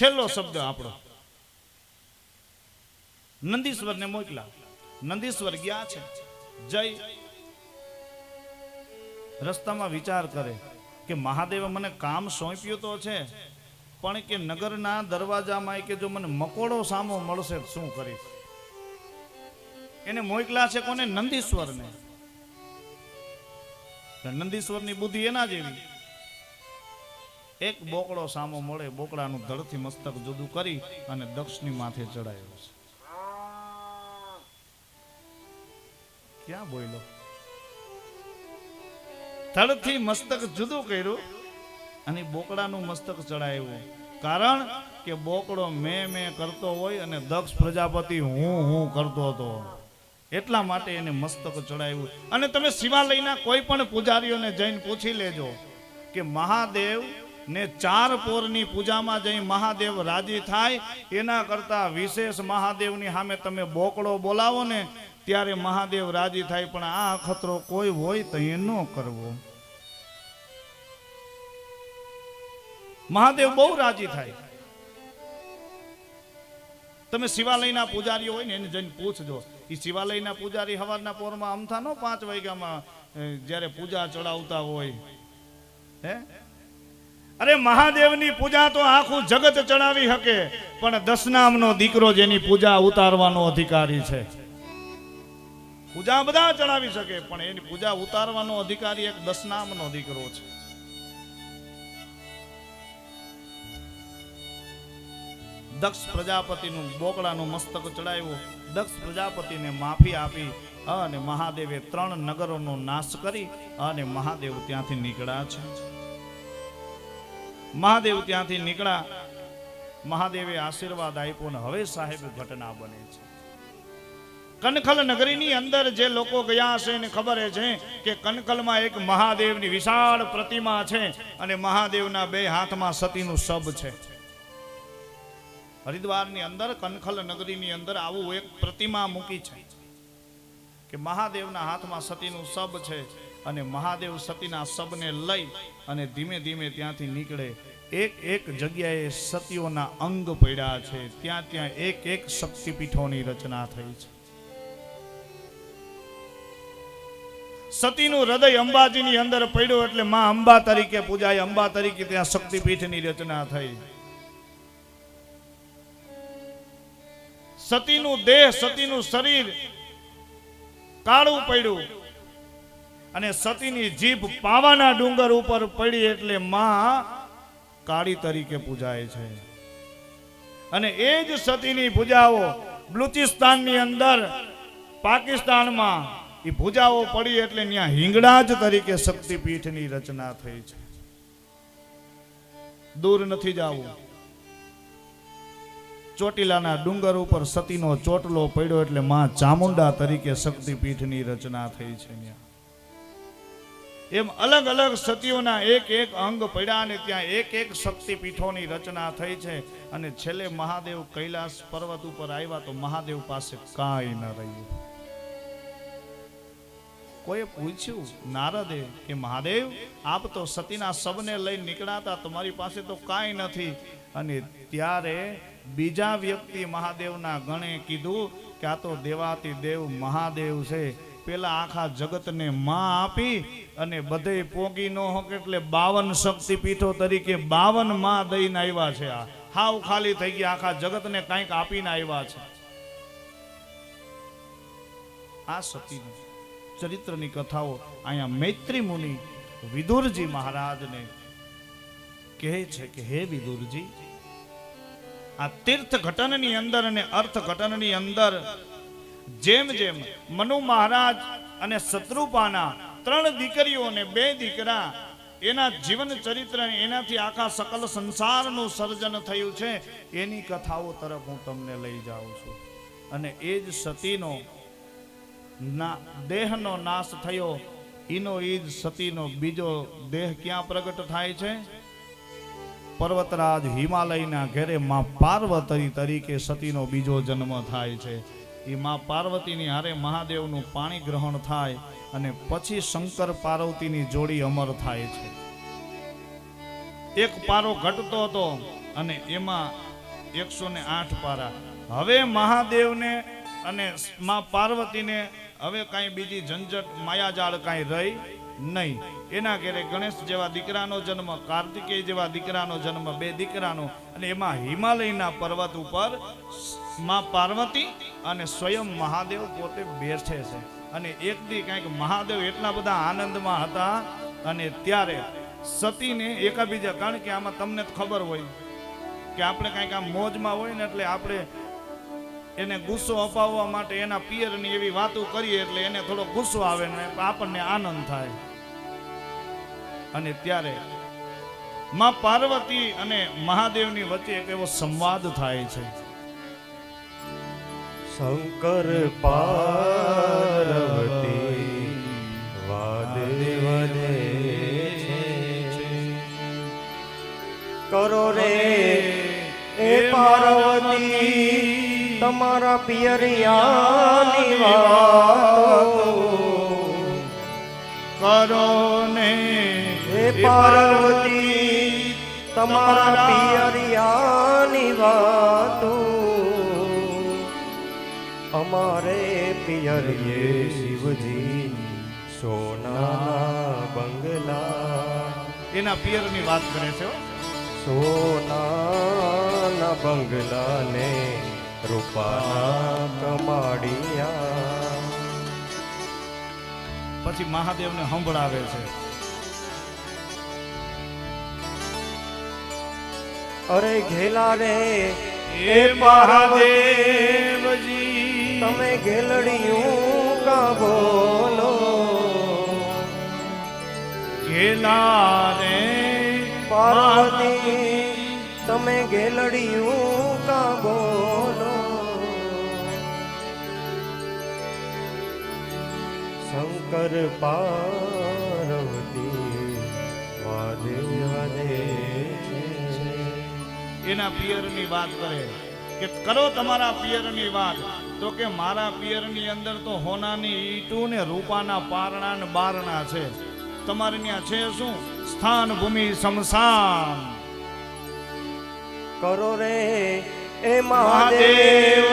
છેલ્લો શબ્દ આપણો. નંદીશ્વરને મોકલા. નંદીશ્વર ગયા છે. જય. રસ્તામાં વિચાર કરે કે મહાદેવે મને કામ સોંપ્યું તો છે, પણ કે નગરના દરવાજામાં કે જો મને મકોડો સામો મળશે શું કરીશ? એને મોકલા છે કોને? નંદીશ્વરને. નંદીશ્વરની બુદ્ધિ એના જેવી. એક બોકડો સામો મળે, બોકડાનું ધડથી મસ્તક જુદું કરી અને દક્ષની માથે ચડાયો છે. ક્યાં બોલ્યો ધડથી મસ્તક જુદું કર્યું અને બોકડાનું મસ્તક ચડાવ્યું કારણ કે બોકડો મેં મેં કરતો હોય અને દક્ષ પ્રજાપતિ હું હું કરતો હતો. એટલા માટે એને મસ્તક ચડાવ્યું અને તમે શિવાલયના કોઈ પણ પૂજારીઓને જઈને પૂછી લેજો કે મહાદેવ ને ચાર પોરની પૂજામાં જઈ મહાદેવ રાજી થાય, એના કરતા વિશેષ મહાદેવની સામે તમે બોકડો બોલાવો ને, ત્યારે મહાદેવ રાજી થાય, પણ આ અખતરો કોઈ હોય તો એ ન કરવો. મહાદેવ બહુ રાજી થાય. તમે શિવાલયના પૂજારીઓ હોય ને, એને જઈને પૂછજો. એ શિવાલયના પૂજારી હવારના પોરમાં અમથા નો પાંચ વાગ્યામાં જ્યારે પૂજા ચડાવતા હોય. હે? અરે મહાદેવની પૂજા તો આખું જગત ચડાવી શકે, પણ દસનામનો દીકરો જેની પૂજા ઉતારવાનો અધિકારી છે. પૂજા બધા ચડાવી શકે, પણ એની પૂજા ઉતારવાનો અધિકારી એક દસનામનો દીકરો છે. દક્ષ પ્રજાપતિનું બોકડાનું મસ્તક ચડાવ્યું. દક્ષ પ્રજાપતિને માફી આપી અને મહાદેવે ત્રણ નગરોનો નાશ કરી અને મહાદેવ ત્યાંથી નીકળ્યા છે. મહાદેવ ત્યાંથી નીકળ્યા. મહાદેવે આશીર્વાદ આપ્યો ને હવે સાહેબ ઘટના બને છે. કનખલ નગરીની અંદર જે લોકો ગયા છે એને ખબર છે કે કનખલમાં એક મહાદેવની વિશાળ પ્રતિમા છે અને મહાદેવના બે હાથમાં સતીનું શબ છે. હરિદ્વારની અંદર, કનખલ નગરીની અંદર આવું એક પ્રતિમા મૂકી છે કે મહાદેવના હાથમાં સતીનું શબ છે. અને મહાદેવ સતીના શબને લઈ અને ધીમે ધીમે ત્યાંથી નીકળે. એક એક જગ્યાએ સતીઓના અંગ પડ્યા છે. ત્યાં ત્યાં એક એક શક્તિપીઠોની રચના થઈ છે. સતીનું હૃદય અંબાજીની અંદર પડ્યું એટલે માં અંબા તરીકે પૂજાય. અંબા તરીકે ત્યાં શક્તિપીઠની રચના થઈ. સતીનું દેહ, સતીનું શરીર કાળું પડ્યું. અને સતીની જીભ પાવાના ડુંગર ઉપર પડી એટલે માં કાળી તરીકે પૂજાય છે. અને એ જ સતીની પૂજાઓ બલુચિસ્તાનની અંદર પાકિસ્તાનમાં એ ભૂજાઓ પડી એટલે ત્યાં હિંગળાજ તરીકે શક્તિપીઠની રચના થઈ છે. દૂર નથી જવું. ચોટીલાના ડુંગર ઉપર સતીનો ચોટલો પડ્યો એટલે માં ચામુંડા તરીકે શક્તિપીઠની રચના થઈ છે ત્યાં એમ અલગ અલગ સતીઓના એક એક અંગ પડ્યા અને ત્યાં એક એક શક્તિપીઠોની રચના થઈ છે. અને છેલ્લે મહાદેવ કૈલાસ પર્વત ઉપર આવ્યા તો મહાદેવ પાસે કાંઈ ન રહ્યું. કોઈએ પૂછ્યું, નારદે, કે મહાદેવ, આપ તો સતીના સબને લઈ નીકળાતા, તમારી પાસે તો કાંઈ નથી. અને ત્યારે બીજા વ્યક્તિ મહાદેવના ગણે કીધું કે, આ તો દેવાતી દેવ મહાદેવ છે. પેલા આખા જગતને માં આપી અને બધે પોગી ન એટલે બાવન શક્તિપીઠો તરીકે બાવનમાં દઈને આવ્યા છે આ. હાવ ખાલી થઈ ગયા, આખા જગતને કાંઈક આપીને આવ્યા છે. આ સતીનું ચરિત્રની કથાઓ અહીંયા મૈત્રી મુનિ વિદુરજી મહારાજને કહે છે કે, હે વિદુરજી, આ તીર્થ ઘટનની અંદર અને અર્થ ઘટનની અંદર જેમ જેમ મનુ મહારાજ અને શત્રુપાના ત્રણ દીકરીઓ અને બે દીકરા એના જીવન ચરિત્ર એનાથી આખા સકલ સંસારનું સર્જન થયું છે, એની કથાઓ તરફ હું તમને લઈ જાઉં છું. અને એ જ સતીનો દેહનો નાશ થયો એનો એ જ સતીનો બીજો દેહ ક્યાં પ્રગટ થાય છે? પર્વતરાજ હિમાલયના ઘેરે માં પાર્વતી તરીકે સતીનો બીજો જન્મ થાય છે. એ માં પાર્વતીની હારે મહાદેવનું પાણી ગ્રહણ થાય અને પછી શંકર પાર્વતીની જોડી અમર થાય છે. એક પારો ઘટતો હતો અને એમાં એકસો ને આઠ પારા. હવે મહાદેવને અને માં પાર્વતીને હવે કાંઈ બીજી ઝંઝટ માયાજાળ કાંઈ રહી નહીં. એના ઘેરે ગણેશ જેવા દીકરાનો જન્મ, કાર્તિકેય જેવા દીકરાનો જન્મ, બે દીકરાનો. અને એમાં હિમાલયના પર્વત ઉપરમાં પાર્વતી અને સ્વયં મહાદેવ પોતે બેઠે છે. અને એક દી કાંઈક મહાદેવ એટલા બધા આનંદમાં હતા અને ત્યારે સતીને એકાબીજા, કારણ કે આમાં તમને ખબર હોય કે આપણે કાંઈક આમ મોજમાં હોય ને એટલે આપણે એને ગુસ્સો અપાવવા માટે એના પિયરની એવી વાતો કરીએ એટલે એને થોડો ગુસ્સો આવે ને આપણને આનંદ થાય. અને ત્યારે માં પાર્વતી અને મહાદેવની વચ્ચે એક એવો સંવાદ થાય છે. શંકર પાર્વતી કરો રે તમારા પિયરિયાની કરો ને. હે પાર્વતી તમારા પિયરિયાની વાતો. અમારે પિયરિયે શિવજી સોના બંગલા. એના પિયરની વાત કરે છે સોના બંગલાને રૂપાના કમાડિયા. પછી મહાદેવને સંભળાવે છે. અરે ઘેલા રે એ મહાદેવજી. તમે ઘેલડિયું કા બોલો? ઘેલા રે પાર્વતી તમે ઘેલડિયું બોલો. શંકર પાર્વતી વાદે વાદે. એના પિયરની વાત કરે કે કરો તમારા પિયરની વાત. તો કે મારા પિયરની અંદર તો હોનાની ઈટું ને રૂપાના પારણા ને બારણા છે. તમારે ત્યાં છે શું? સ્થાન ભૂમિ સમસાન કરો રે એ મહાદેવ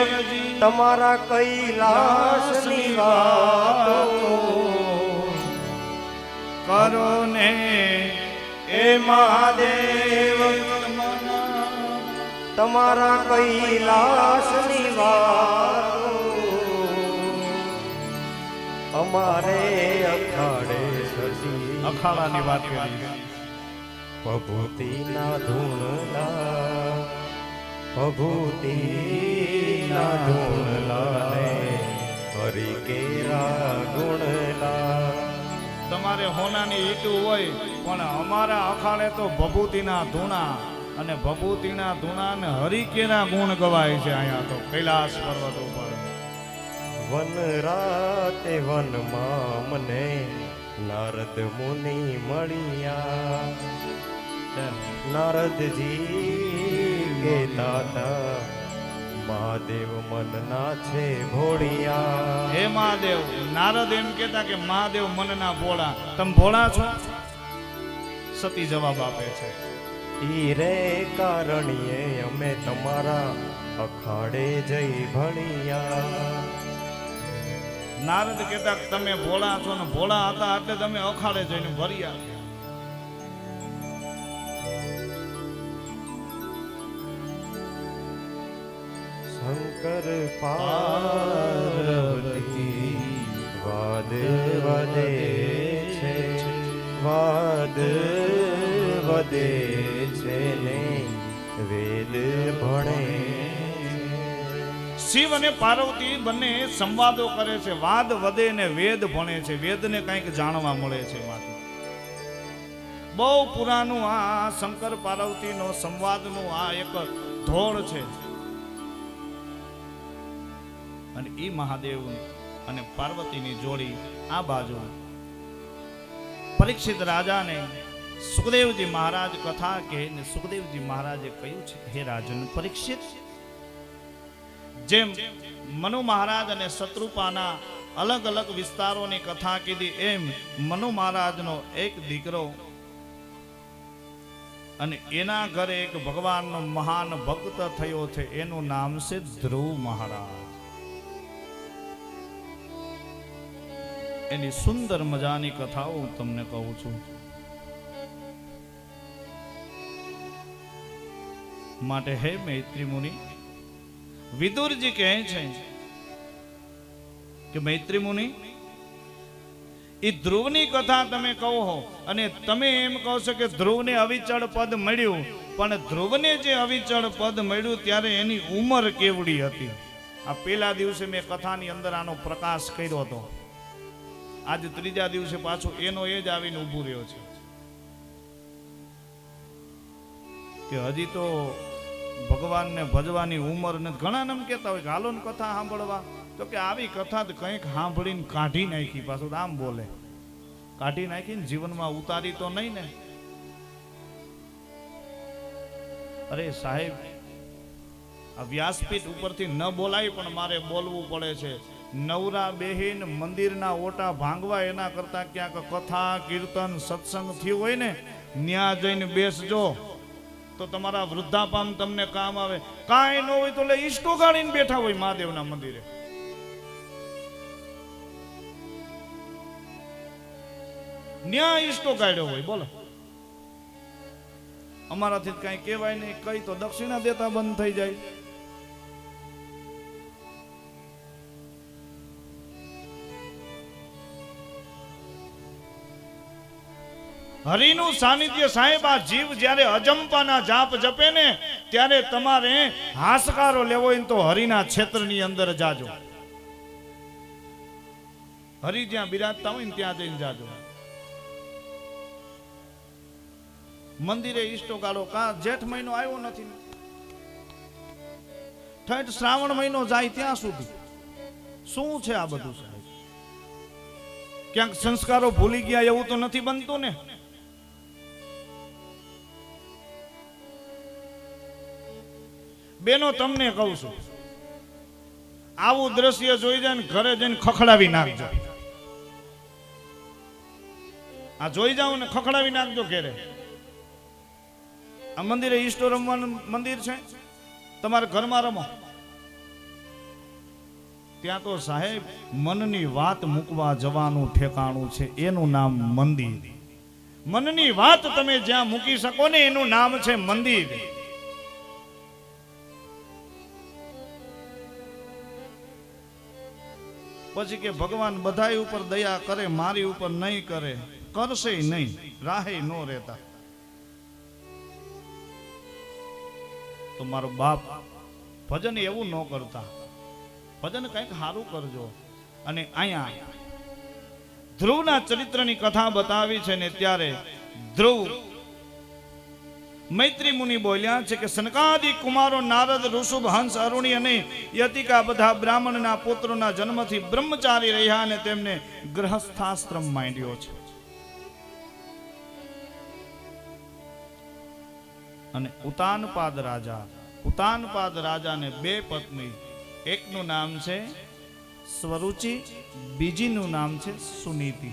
તમારા કૈલાસની વાત કરો ને એ મહાદેવ તમારા કૈલાસની વાત અમારે અખાડે સજી. અખાડાની વાત કરી. ભભૂતિના ધૂણલા ભભૂતિના ધૂણલા ને હરી કેરા તમારે હોનાની ઈટું હોય પણ અમારા અખાડે તો ભભૂતિના ધૂણા. અને ભભૂતિના ધૂણા ને હરિકેના ગુણ ગવાય છે અહીંયા તો કૈલાસ પર્વત ઉપર. વન રાતે વનમાં મને નારદ મુનિ મળ્યા. નારદજી કહેતા તાતા મહાદેવ મનના છે ભોળિયા. હે મહાદેવ નારદ એમ કહેતા કે મહાદેવ મનના ભોળા. તમે ભોળા છો? સતી જવાબ આપે છે. ઈ રે કારણીએ અમે તમારા અખાડે જઈ ભણિયા. નારદ કહેતા તમે ભોળા છો ને ભોળા હતા એટલે તમે અખાડે જઈને ભર્યા. શંકર પાર્વતી વાદ વદે છે વાદ વદે છે ને વેદ ભણે શિવ અને પાર્વતી બંને સંવાદો કરે છે, વાદ વધે ને વેદ ભણે છે, વેદને કંઈક જાણવા મળે છે માથું બહુ પુરાનું આ શંકર પાર્વતીનો સંવાદનું આ એક ધોળ છે. અને એ મહાદેવ અને પાર્વતીની જોડી આ બાજુ પરીક્ષિત રાજાને સુખદેવજી મહારાજ કથા કહે સુખદેવજી મહારાજે કહ્યું છે હે રાજન, પરીક્ષિત, જેમ મનુ મહારાજ અને શત્રુપાના અલગ અલગ વિસ્તારોની કથા કીધી, એમ મનુ મહારાજનો એક દીકરો અને એના ઘરે એક ભગવાનનો મહાન ભક્ત થયો છે, એનું નામ છે ધ્રુવ મહારાજ. એની સુંદર મજાની કથાઓ હું તમને કહું છું. માટે હે મૈત્રી મુનિ, વિદુરજી કહે છે કે મૈત્રી મુનિ એ ધ્રુવની કથા તમે કહો હો, અને તમે એમ કહો છો કે ધ્રુવને અવિચળ પદ મળ્યું, પણ ધ્રુવને જે અવિચળ પદ મળ્યું ત્યારે એની ઉંમર કેવડી હતી? આ પેલા દિવસે મેં કથાની અંદર આનો પ્રકાશ કર્યો હતો. આજે ત્રીજા દિવસે પાછો એનો એ જ આવીને ઊભું રહ્યો છે. કે હજી તો ભગવાનને ભજવાની ઉંમર ને ઘણા એમ કહેતા હોય હાલો કથા સાંભળવા. તો કે આવી કથા કંઈક સાંભળીને કાઢી નાખી પાછું આમ બોલે. કાઢી નાખીને જીવનમાં ઉતારી તો નહીં ને. અરે સાહેબ, આ વ્યાસપીઠ ઉપરથી ન બોલાય પણ મારે બોલવું પડે છે. નવરા બેહીન મંદિરના ઓટા ભાંગવા એના કરતા ક્યાંક કથા, કીર્તન, સત્સંગ થયું હોય ને, ન્યા જઈને બેસજો. તો તમારા વૃદ્ધાપામ તમને કામ આવે. કાંઈ ન હોય તો ઈષ્ટો ગાળીને બેઠા હોય મહાદેવના મંદિરે. ન્યા ઈષ્ટો કાઢ્યો હોય, બોલો. અમારાથી કઈ કહેવાય નહીં. કઈ તો દક્ષિણા દેતા બંધ થઈ જાય. હરિનું સાનિધ્ય સાહેબ, આ જીવ જ્યારે અજંપાના જાપ જપે ને, ત્યારે તમારે હાશકારો લેવો હોય તો હરિના ક્ષેત્રની અંદર જાજો. હરિ જ્યાં બિરાજતા હોય ને ત્યાં જઈને જાજો. મંદિરે ઈષ્ટો ગાળો કા જેઠ મહિનો આવ્યો નથી. ઠેઠ શ્રાવણ મહિનો જાય ત્યાં સુધી. શું છે આ બધું ક્યાંક સંસ્કારો ભૂલી ગયા એવું તો નથી બનતું ને? બેનો તમને કહું છું, આવું દ્રશ્ય જોઈ જાય ઘરે જઈને ખખડાવી નાખજો. આ જોઈ જાવ ને ખખડાવી નાખજો ઘેરે. આ મંદિરે ઈષ્ટો રમવાનું મંદિર છે, તમારે ઘરમાં રમો. ત્યાં તો સાહેબ મનની વાત મૂકવા જવાનું ઠેકાણું છે, એનું નામ મંદિર. મનની વાત તમે જ્યાં મૂકી શકો ને એનું નામ છે મંદિર. પછી કે ભગવાન બધાય ઉપર દયા કરે, મારી ઉપર નહીં કરે, કરશે નહીં, રાહે નો રહેતા. તો મારો બાપ ભજન એવું ન કરતા. ભજન કંઈક સારું કરજો. અને અહીંયા ધ્રુવના ચરિત્રની કથા બતાવી છે ને ત્યારે ધ્રુવ મૈત્રી મુનિ બોલ્યા છે કે સનકાદિક કુમારો નારદ, ઋષભ, હંસ અરુણી અને યતિકા બધા બ્રાહ્મણના પુત્રોના જન્મથી બ્રહ્મચારી રહ્યા અને તેમને ગ્રહસ્થાશ્રમ માંડ્યો છે. અને ઉતાનપાદ રાજા, ઉતાનપાદ રાજાને બે પત્ની, એકનું નામ છે સ્વરૂચિ, બીજીનું નામ છે સુનીતિ.